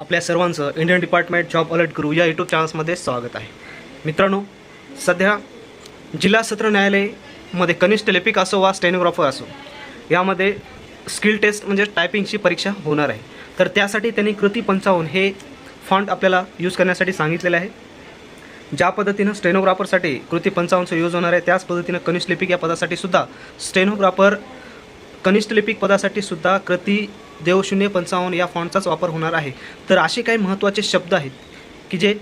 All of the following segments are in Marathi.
आपल्या सर्वांचं इंडियन डिपार्टमेंट जॉब अलर्ट गुरु या यूट्यूब चॅनल्समध्ये स्वागत आहे. मित्रांनो सध्या जिल्हा सत्र न्यायालयमध्ये कनिष्ठ लिपिक असो वा स्टेनोग्राफर असो यामध्ये स्किल टेस्ट म्हणजे टायपिंगची परीक्षा होणार आहे. तर त्यासाठी त्यांनी कृती पंचावन्न हे फॉन्ट आपल्याला यूज करण्यासाठी सांगितलेलं आहे. ज्या पद्धतीनं स्टेनोग्राफरसाठी कृती पंचावन्नचं यूज होणार आहे त्याच पद्धतीनं कनिष्ठ लिपिक या पदासाठी सुद्धा स्टेनोग्राफर कनिष्ठ लिपिक पदासाठी सुद्धा कृती देव शून्य पंचावन्न या फॉन्टचाच वापर होणार आहे. तर असे काही महत्त्वाचे शब्द आहेत की जे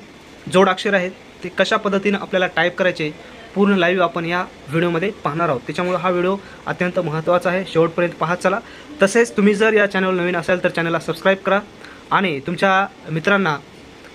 जोडाक्षर आहेत ते कशा पद्धतीनं आपल्याला टाईप करायचे पूर्ण लाईव्ह आपण या व्हिडिओमध्ये पाहणार आहोत. त्याच्यामुळे हा व्हिडिओ अत्यंत महत्त्वाचा आहे. शेवटपर्यंत पाहत चला. तसेच तुम्ही जर या चॅनल नवीन असाल तर चॅनलला सबस्क्राईब करा आणि तुमच्या मित्रांना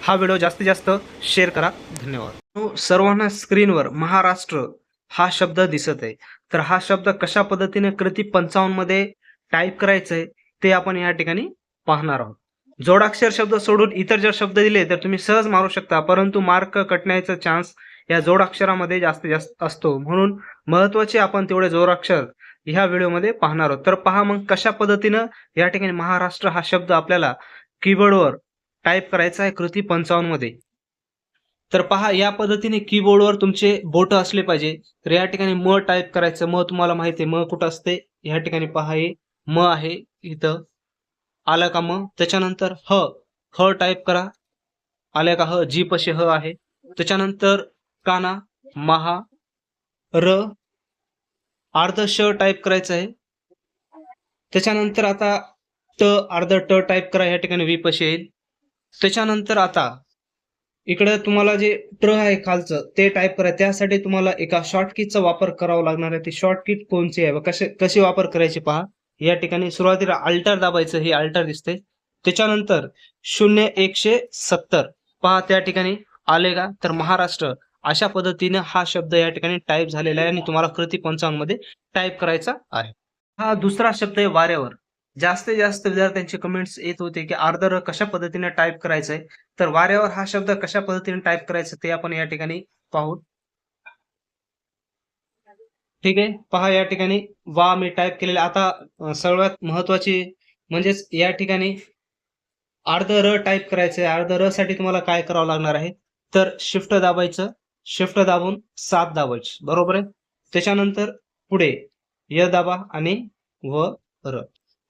हा व्हिडिओ जास्तीत जास्त शेअर करा. धन्यवाद. सर्वांना स्क्रीनवर महाराष्ट्र हा शब्द दिसत आहे. तर हा शब्द कशा पद्धतीने कृती पंचावन्नमध्ये टाईप करायचं आहे ते आपण या ठिकाणी पाहणार आहोत. जोडाक्षर शब्द सोडून इतर जर शब्द दिले तर तुम्ही सहज मारू शकता परंतु मार्क कटण्याचा चान्स या जोडाक्षरामध्ये जास्तीत जास्त असतो. म्हणून महत्त्वाचे आपण तेवढे जोडाक्षर ह्या व्हिडिओमध्ये पाहणार आहोत. तर पहा मग कशा पद्धतीनं या ठिकाणी महाराष्ट्र हा शब्द आपल्याला कीबोर्डवर टाईप करायचा आहे कृती पंचावन्नमध्ये तर पहा या पद्धतीने कीबोर्डवर तुमचे बोट असले पाहिजे. तर या ठिकाणी म टाईप करायचं. म तुम्हाला माहिती आहे म कुठं असते? या ठिकाणी पहा हे म आहे इथं. आलं का म? त्याच्यानंतर ह ह टाईप करा. आल्या का ह? जी पशी ह आहे. त्याच्यानंतर काना महा र अर्ध श टाईप करायचं आहे. त्याच्यानंतर आता त अर्ध ट टाईप करा. या ठिकाणी वी पशे येईल. त्याच्यानंतर आता इकडे तुम्हाला जे ट्र आहे खालचं ते टाईप करा. त्यासाठी तुम्हाला एका शॉर्टकिटचा वापर करावा लागणार आहे. ती शॉर्टकिट कोणची आहे? व कसे कशी वापर करायची पहा. या ठिकाणी सुरुवातीला अल्टर दाबायचं हे अल्टर दिसते त्याच्यानंतर शून्य एकशे सत्तर. पहा त्या ठिकाणी आले का तर महाराष्ट्र अशा पद्धतीने हा शब्द या ठिकाणी टाईप झालेला आहे आणि तुम्हाला कृती पंचांगमध्ये टाईप करायचा आहे. हा दुसरा शब्द आहे वाऱ्यावर. जास्तीत जास्त विद्यार्थ्यांचे कमेंट्स येत होते की आर्धर कशा पद्धतीने टाईप करायचंय तर वाऱ्यावर हा शब्द कशा पद्धतीने टाईप करायचं ते आपण या ठिकाणी पाहू. ठीक आहे पहा या ठिकाणी वा मी टाईप केलेले आता सर्वात महत्वाची म्हणजेच या ठिकाणी अर्ध र टाईप करायचंय. अर्ध र साठी तुम्हाला काय करावं लागणार आहे? तर शिफ्ट दाबायचं शिफ्ट दाबून सात दाबायचं. बरोबर आहे? त्याच्यानंतर पुढे य दाबा आणि व र.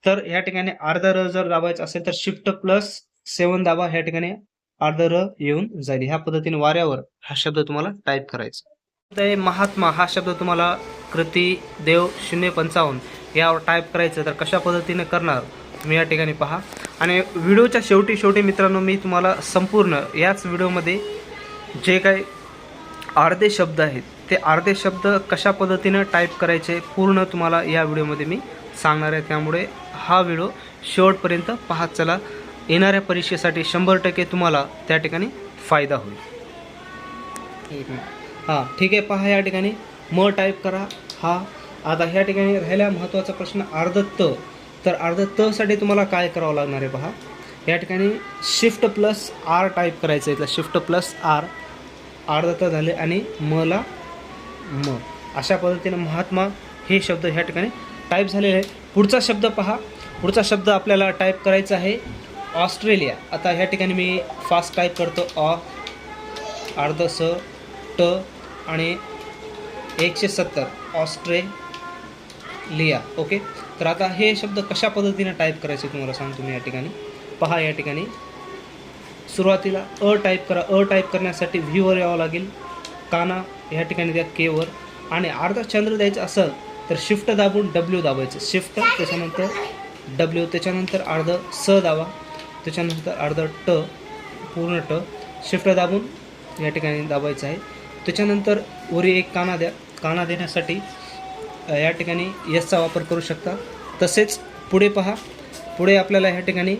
तर या ठिकाणी अर्धा र जर दाबायचं असेल तर शिफ्ट प्लस सेवन दाबा ह्या ठिकाणी अर्धा र येऊन जाईल. ह्या पद्धतीने वाऱ्यावर हा शब्द तुम्हाला टाईप करायचा. ते महात्मा हा शब्द तुम्हाला कृती देव शून्य पंचावन्न यावर टाईप करायचं तर कशा पद्धतीने करणार? तुम्ही या ठिकाणी पहा. आणि व्हिडिओच्या शेवटी शेवटी मित्रांनो मी तुम्हाला संपूर्ण याच व्हिडिओमध्ये जे काही अर्धे शब्द आहेत ते अर्धे शब्द कशा पद्धतीनं टाईप करायचे पूर्ण तुम्हाला या व्हिडिओमध्ये मी सांगणार आहे. त्यामुळे हा व्हिडिओ शेवटपर्यंत पाहत चला. येणाऱ्या परीक्षेसाठी शंभर टक्के तुम्हाला त्या ठिकाणी फायदा होईल. हां ठीक आहे. पहा या ठिकाणी. म टाईप करा. हा आता ह्या ठिकाणी राहिला महत्त्वाचा प्रश्न अर्ध त तर अर्ध त साठी तुम्हाला काय करावं लागणार आहे पहा. या ठिकाणी शिफ्ट प्लस आर टाईप करायचं आहे. इथलं शिफ्ट प्लस आर अर्ध त झाले आणि म ला म. अशा पद्धतीने महात्मा हे शब्द ह्या ठिकाणी टाईप झालेला आहे. पुढचा शब्द पहा. पुढचा शब्द आपल्याला टाईप करायचा आहे. ऑस्ट्रेलिया. आता ह्या ठिकाणी मी फास्ट टाईप करतो. ऑ अर्ध स ट आणि एकशे सत्तर. ऑस्ट्रेलिया. ओके? तर आता हे शब्द कशा पद्धतीने टाईप करायचे तुम्हाला सांगतो मी या ठिकाणी. पहा या ठिकाणी. सुरुवातीला अ टाईप करा. अ टाईप करण्यासाठी व्ह्यूवर यावं लागेल. काना या ठिकाणी द्या केवर आणि अर्धा चंद्र द्यायचं असेल तर शिफ्ट दाबून डब्ल्यू दाबायचं. शिफ्ट त्याच्यानंतर डब्ल्यू त्याच्यानंतर अर्ध स दाबा. त्याच्यानंतर अर्ध ट पूर्ण ट. शिफ्ट दाबून या ठिकाणी दाबायचं आहे. त्याच्यानंतर वरी एक काना द्या. काना देण्यासाठी या ठिकाणी यसचा वापर करू शकता. तसेच पुढे पहा. पुढे आपल्याला ह्या ठिकाणी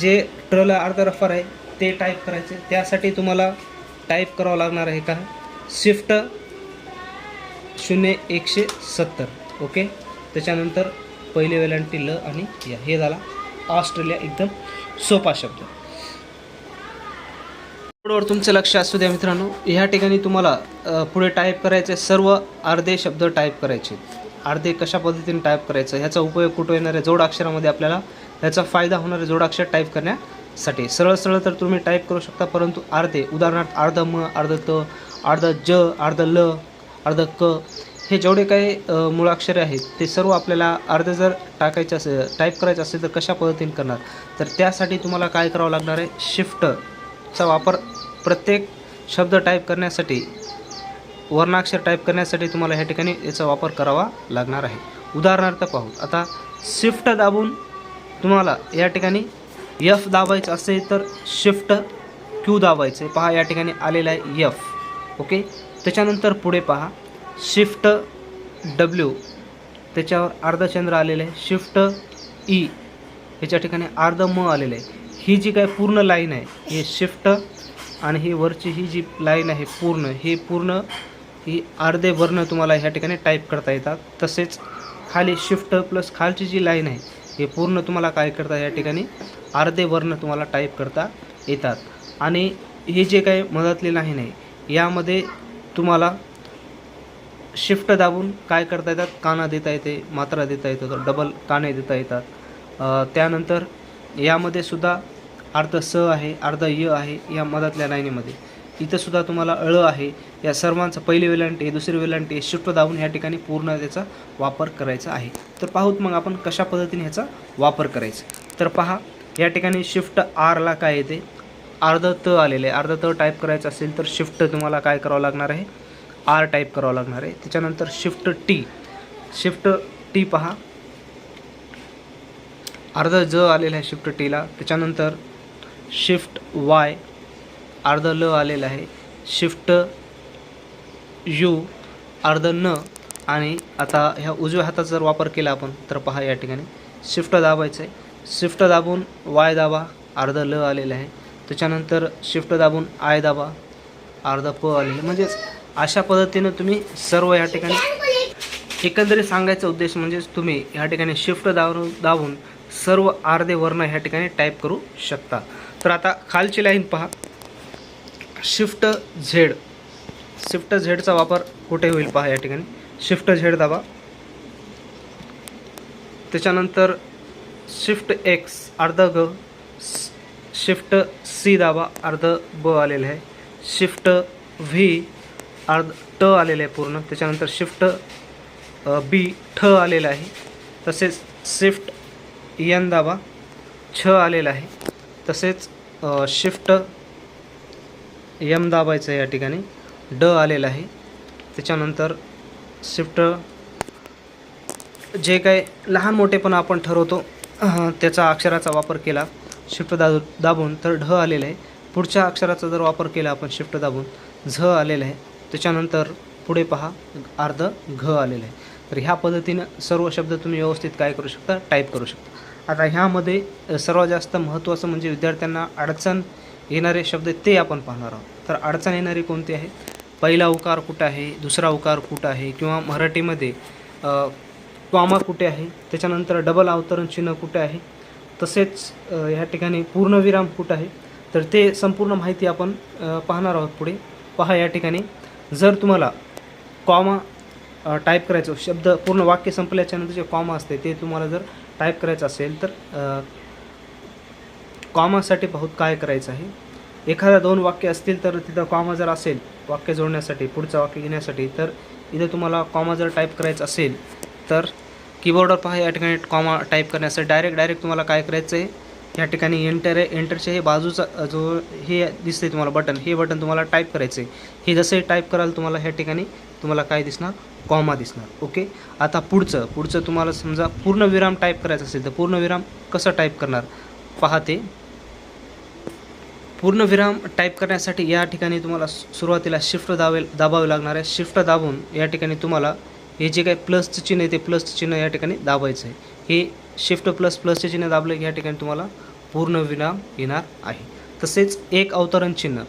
जे ट्रला अर्धा रफर आहे ते टाईप करायचे. त्यासाठी तुम्हाला टाईप करावं लागणार आहे का? शिफ्ट शून्य एकशे सत्तर ओके? त्याच्यानंतर पहिले वेलांटी ल आणि या. हे झाला ऑस्ट्रेलिया एकदम सोपा शब्द. बोर्डवर तुमचं लक्ष असू द्या मित्रांनो. ह्या ठिकाणी तुम्हाला पुढे टाईप करायचे सर्व अर्धे शब्द टाईप करायचे. अर्धे कशा पद्धतीने टाईप करायचं ह्याचा उपयोग कुठं येणाऱ्या जोडाक्षरामध्ये आपल्याला ह्याचा फायदा होणारे जोडाक्षर टाईप करण्यासाठी. सरळ सरळ तर तुम्ही टाईप करू शकता परंतु अर्धे उदाहरणार्थ अर्ध म अर्ध त अर्ध ज अर्ध ल अर्ध क हे जेवढे काही मूळाक्षरे मुळाक्षरे आहेत ते सर्व आपल्याला अर्ध जर टाकायचे असेल टाईप करायचं असेल तर कशा पद्धतीने करणार? तर त्यासाठी तुम्हाला काय करावं लागणार आहे? शिफ्टचा वापर प्रत्येक शब्द टाईप करण्यासाठी वर्णाक्षर टाईप करण्यासाठी तुम्हाला ह्या ठिकाणी याचा वापर करावा लागणार आहे. उदाहरणार्थ पाहू. आता शिफ्ट दाबून तुम्हाला या ठिकाणी यफ दाबायचं असेल तर शिफ्ट क्यू दाबायचं पहा या ठिकाणी आलेलं आहे यफ ओके त्याच्यानंतर पुढे पहा. शिफ्ट डब्ल्यू त्याच्यावर अर्धचंद्र आलेलं आहे. Shift E e. ह्याच्या ठिकाणी अर्ध म आलेलं आहे. ही जी काय पूर्ण लाईन आहे हे शिफ्ट आणि ही वरची ही जी लाईन आहे पूर्ण हे पूर्ण ही अर्धे वर्ण तुम्हाला ह्या ठिकाणी टाईप करता येतात. तसेच खाली शिफ्ट प्लस खालची जी लाईन आहे हे पूर्ण तुम्हाला काय करता या ठिकाणी अर्धे वर्ण तुम्हाला टाईप करता येतात. आणि हे जे काही मधातली लाईन आहे यामध्ये तुम्हाला शिफ्ट दाबून काय करता येतात? काना देता येते मात्रा देता येतं डबल काने देता येतात. त्यानंतर यामध्ये सुद्धा अर्ध स आहे अर्ध य आहे या मधातल्या लाईनीमध्ये. इथंसुद्धा तुम्हाला अळ आहे. या सर्वांचं पहिली वेलांटी दुसरी वेलांटी शिफ्ट दाबून या ठिकाणी पूर्ण त्याचा वापर करायचा आहे. तर पाहूत मग आपण कशा पद्धतीने ह्याचा वापर करायचा. तर पहा या ठिकाणी शिफ्ट आरला काय येते? अर्ध त आलेलं आहे. अर्ध त टाईप करायचं असेल तर शिफ्ट तुम्हाला काय करावं लागणार आहे? आर टाईप करावं लागणार आहे. त्याच्यानंतर शिफ्ट टी शिफ्ट टी पहा. अर्ध ज आलेलं आहे शिफ्ट टीला त्याच्यानंतर शिफ्ट वाय अर्ध ल आलेलं आहे. शिफ्ट यू अर्ध न. आणि आता ह्या उजव्या हाताचा जर वापर केला आपण तर पहा या ठिकाणी. शिफ्ट दाबायचं आहे शिफ्ट दाबून वाय दाबा. अर्ध ल आलेलं आहे. त्याच्यानंतर शिफ्ट दाबून आय दाबा. अर्धा प आलेलं. म्हणजेच अशा पद्धतीनं तुम्ही सर्व या ठिकाणी एकंदरीत सांगायचा उद्देश म्हणजेच तुम्ही या ठिकाणी शिफ्ट दाबून दाबून सर्व अर्धे वर्ण ह्या ठिकाणी टाईप करू शकता. तर आता खालची लाईन पहा. शिफ्ट झेड शिफ्ट झेडचा वापर कुठे होईल पहा या ठिकाणी. शिफ्ट झेड दाबा. त्याच्यानंतर शिफ्ट एक्स अर्ध ग शिफ्ट सी दाबा अर्ध ब आलेलं आहे. शिफ्ट व्ही अर्ध ट आलेलं आहे पूर्ण. त्याच्यानंतर शिफ्ट बी ठ आलेलं आहे. तसेच शिफ्ट यन दाबा छ आलेलं आहे. तसेच शिफ्ट यम दाबायचं आहे या ठिकाणी. ड आलेलं आहे. त्याच्यानंतर शिफ्ट जे काही लहान मोठेपणा आपण ठरवतो त्याचा अक्षराचा वापर केला. शिफ्ट दा दाबून तर ढ आलेलं आहे. पुढच्या अक्षराचा जर वापर केला आपण शिफ्ट दाबून झ आलेलं आहे. त्याच्यानंतर पुढे पहा अर्ध घ आलेलं आहे. तर ह्या पद्धतीनं सर्व शब्द तुम्ही व्यवस्थित काय करू शकता? टाईप करू शकता. आता ह्यामध्ये सर्वात जास्त महत्त्वाचं म्हणजे विद्यार्थ्यांना अडचण येणारे शब्द ते आपण पाहणार आहोत. तर अडचण येणारी कोणती आहे? पहिला उकार कुठं आहे? दुसरा उकार कुठं आहे? किंवा मराठीमध्ये कॉमा कुठे आहे? त्याच्यानंतर डबल अवतरण चिन्ह कुठे आहे? तसेच ह्या ठिकाणी पूर्णविराम कुठं आहे. तर ते संपूर्ण माहिती आपण पाहणार आहोत पुढे. पहा या ठिकाणी. जर तुम्हाला कॉमा टाईप करायचं शब्द पूर्ण वाक्य संपल्याच्यानंतर जे कॉमा असते ते तुम्हाला जर टाईप करायचं असेल तर कॉमासाठी बहुत काय करायचं आहे? एखादा दोन वाक्य असतील तर तिथं कॉमा जर असेल वाक्य जोडण्यासाठी पुढचं वाक्य घेण्यासाठी तर इथं तुम्हाला कॉमा जर टाईप करायचं असेल तर कीबोर्डवर पहा या ठिकाणी कॉमा टाईप करण्यासाठी डायरेक्ट डायरेक्ट तुम्हाला काय करायचं आहे? या ठिकाणी एंटर आहे. एंटरच्या हे बाजूचा जो हे दिसते तुम्हाला बटन हे बटन तुम्हाला टाईप करायचं आहे हे जसे टाईप कराल तुम्हाला ह्या ठिकाणी तुम्हाला काय दिसणार? कॉमा दिसणार. ओके आता पुढचं पुढचं तुम्हाला समजा पूर्णविराम टाईप करायचं असेल तर पूर्णविराम कसं टाईप करणार? पाहते पूर्णविराम टाईप करण्यासाठी या ठिकाणी तुम्हाला सुरुवातीला शिफ्ट दावे दाबावे लागणार आहे. शिफ्ट दाबून या ठिकाणी तुम्हाला हे जे काही प्लसचं चिन्ह आहे ते प्लसचं चिन्ह या ठिकाणी दाबायचं आहे. हे शिफ्ट प्लस प्लसचे चिन्ह दाबले की या ठिकाणी तुम्हाला पूर्ण विराम येणार आहे. तसेच एक अवतरण चिन्ह.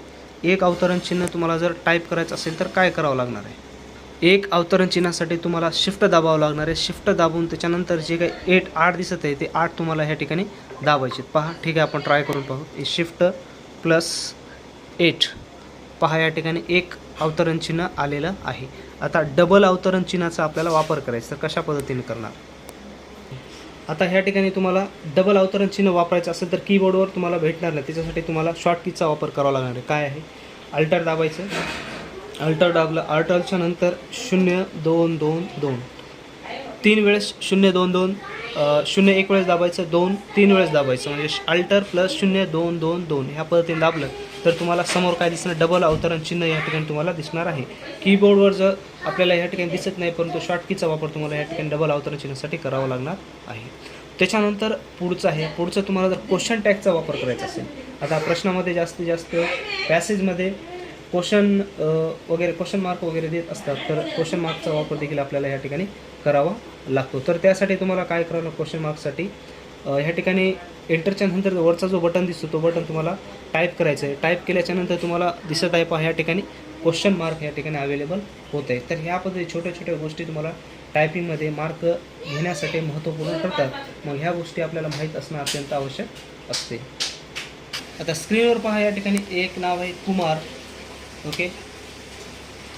एक अवतरण चिन्ह तुम्हाला जर टाईप करायचं असेल तर काय करावं लागणार आहे? एक अवतरण चिन्हासाठी तुम्हाला शिफ्ट दाबावं लागणार आहे. शिफ्ट दाबून त्याच्यानंतर जे काही एट आठ दिसत आहे ते आठ तुम्हाला ह्या ठिकाणी दाबायचे आहेत. पहा ठीक आहे आपण ट्राय करून पाहू. हे शिफ्ट प्लस एट पहा या ठिकाणी एक अवतरण चिन्ह आलेलं आहे. आता डबल अवतरण चिन्हाचा आपल्याला वापर करायचा तर कशा पद्धतीने करणार? आता ह्या ठिकाणी तुम्हाला डबल अवतरण चिन्ह वापरायचं असेल तर कीबोर्डवर तुम्हाला भेटणार नाही. त्याच्यासाठी तुम्हाला शॉर्ट कीचा वापर करावा लागणार आहे. काय आहे? अल्टर दाबायचं. अल्टर दाबलं अल्टरच्या नंतर शून्य दोन दोन दोन. तीन वेळेस शून्य दोन दोन शून्य एक वेळेस दाबायचं दोन तीन वेळेस दाबायचं. म्हणजे अल्टर प्लस शून्य दोन दोन दोन. ह्या पद्धतीने दाबलं तर तुम्हाला समोर काय दिसणार? डबल अवतरण चिन्ह या ठिकाणी तुम्हाला दिसणार आहे. कीबोर्डवर जर आपल्याला या ठिकाणी दिसत नाही परंतु शॉर्टकीचा वापर तुम्हाला या ठिकाणी डबल अवतरण चिन्हासाठी करावा लागणार आहे. त्याच्यानंतर पुढचं आहे. पुढचं तुम्हाला जर क्वेश्चन टॅगचा वापर करायचा असेल आता प्रश्नामध्ये जास्तीत जास्त पॅसेजमध्ये क्वेश्चन वगैरे क्वेश्चन मार्क वगैरे देत असतात तर क्वेश्चन मार्कचा वापर देखील आपल्याला या ठिकाणी करावा लागतो. तर त्यासाठी तुम्हाला काय करावं क्वेश्चन मार्कसाठी ह्या ठिकाणी एंटरच्या नंतर जो वरचा जो बटन दिसतो तो बटन तुम्हाला टाईप करायचं आहे. टाईप केल्याच्यानंतर तुम्हाला दिसत आहे पहा ह्या ठिकाणी क्वेश्चन मार्क या ठिकाणी अवेलेबल होत आहे. तर ह्या पद्धती छोट्या छोट्या गोष्टी तुम्हाला टायपिंगमध्ये मार्क घेण्यासाठी महत्त्वपूर्ण ठरतात. मग ह्या गोष्टी आपल्याला माहीत असणं अत्यंत आवश्यक असते. आता स्क्रीनवर पहा या ठिकाणी एक नाव आहे कुमार. ओके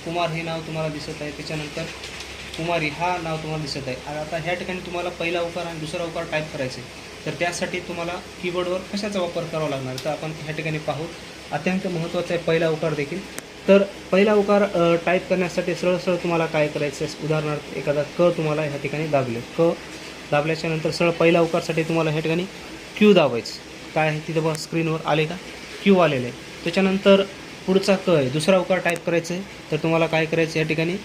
कुमार हे नाव तुम्हाला दिसत आहे. त्याच्यानंतर कुमारी हा नाव तुम्हाला दिसत आहे. आणि आता ह्या ठिकाणी तुम्हाला पहिला उकार आणि दुसरा उकार टाईप करायचे तर त्यासाठी तुम्हाला कीबोर्डवर कशाचा वापर करावा लागणार? तर आपण ह्या ठिकाणी पाहू. अत्यंत महत्त्वाचा आहे पहिला उकार देखील. तर पहिला उकार टाईप करण्यासाठी सरळ सरळ तुम्हाला काय करायचं आहे? उदाहरणार्थ एखादा क तुम्हाला ह्या ठिकाणी दाबले. क दाबल्याच्या नंतर सरळ पहिला उकारसाठी तुम्हाला ह्या ठिकाणी क्यू दाबायचं. काय आहे? तिथं बघा स्क्रीनवर आले का? क्यू आलेलं आहे. त्याच्यानंतर पुढचा क आहे. दुसरा उकार टाईप करायचा आहे. तर तुम्हाला काय करायचं या ठिकाणी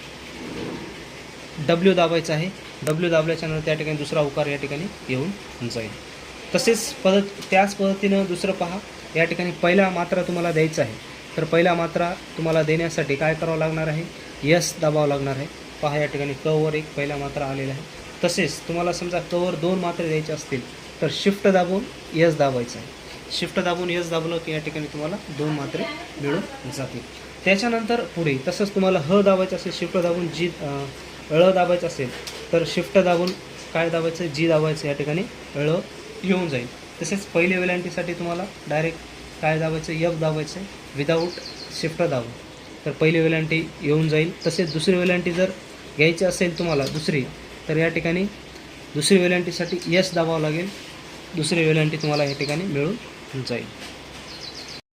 डब्ल्यू दाबायचं आहे. डब्ल्यू दाबल्याच्यानंतर त्या ठिकाणी दुसरा उकार या ठिकाणी येऊन जाईल. तसेच पद्धत त्याच पद्धतीनं दुसरं पहा. या ठिकाणी पहिला मात्रा तुम्हाला द्यायचा आहे. तर पहिला मात्रा तुम्हाला देण्यासाठी काय करावं लागणार आहे? यस दाबावं लागणार आहे. पहा या ठिकाणी कवर एक पहिला मात्रा आलेला आहे. तसेच तुम्हाला समजा कवर दोन मात्रे द्यायचे असतील तर शिफ्ट दाबून यस दाबायचं आहे. शिफ्ट दाबून यस दाबलं की या ठिकाणी तुम्हाला दोन मात्रे मिळून जातील. त्याच्यानंतर पुढे तसंच तुम्हाला ह दाबायचं असेल शिफ्ट दाबून जी ळ दाबायचं असेल तर शिफ्ट दाबून काय दाबायचं? जी दाबायचं या ठिकाणी ळ येऊन जाईल. तसेच पहिल्या वेलांटीसाठी तुम्हाला डायरेक्ट काय दाबायचं? यफ दाबायचं विदाऊट शिफ्ट दाबून. तर पहिली वेलांटी येऊन जाईल. तसेच दुसरी वेलांटी जर घ्यायची असेल तुम्हाला दुसरी तर या ठिकाणी दुसरी वेलांटीसाठी यस दाबावं लागेल. दुसरी वेलांटी तुम्हाला या ठिकाणी मिळून जाईल.